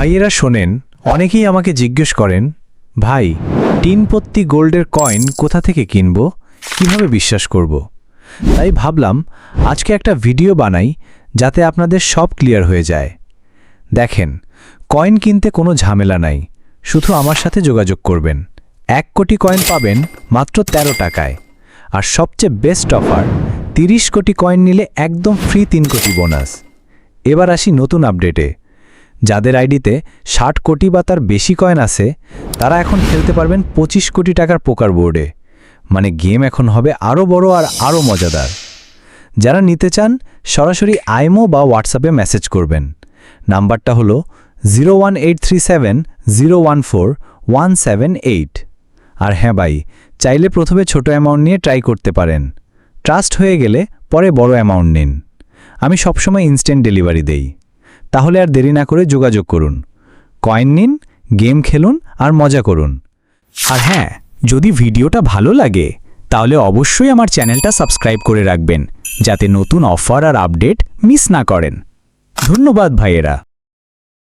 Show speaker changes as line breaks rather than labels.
ভাইয়েরা শোনেন, অনেকেই আমাকে জিজ্ঞেস করেন, ভাই টিনপত্তি গোল্ডের কয়েন কোথা থেকে কিনব? কীভাবে বিশ্বাস করব? তাই ভাবলাম, আজকে একটা ভিডিও বানাই, যাতে আপনাদের সব ক্লিয়ার হয়ে যায়। দেখেন, কয়েন কিনতে কোনো ঝামেলা নাই, শুধু আমার সাথে যোগাযোগ করবেন। এক কোটি কয়েন পাবেন মাত্র ১৩ টাকায়। আর সবচেয়ে বেস্ট অফার, তিরিশ কোটি কয়েন নিলে একদম ফ্রি তিন কোটি বোনাস। এবার আসি নতুন আপডেটে। যাদের আইডিতে ষাট কোটি বা তার বেশি কয়েন আছে, তারা এখন খেলতে পারবেন পঁচিশ কোটি টাকার পোকার বোর্ডে মানে গেম এখন হবে আরও বড় আর আরও মজাদার। যারা নিতে চান, সরাসরি আইমো বা হোয়াটসঅ্যাপে মেসেজ করবেন। নাম্বারটা হলো zero one eight three seven zero one four one seven eight. আর হ্যাঁ ভাই, চাইলে প্রথমে ছোট অ্যামাউন্ট নিয়ে ট্রাই করতে পারেন। ট্রাস্ট হয়ে গেলে পরে বড় অ্যামাউন্ট নিন। আমি সবসময় ইনস্ট্যান্ট ডেলিভারি দেই। তাহলে আর দেরি না করে যোগাযোগ করুন। কয়েন নিন, গেম খেলুন আর মজা করুন।
আর হ্যাঁ যদি ভিডিওটা ভালো লাগে, তাহলে অবশ্যই আমার চ্যানেলটা সাবস্ক্রাইব করে রাখবেন, যাতে নতুন অফার আর আপডেট মিস না করেন। ধন্যবাদ ভাইয়েরা।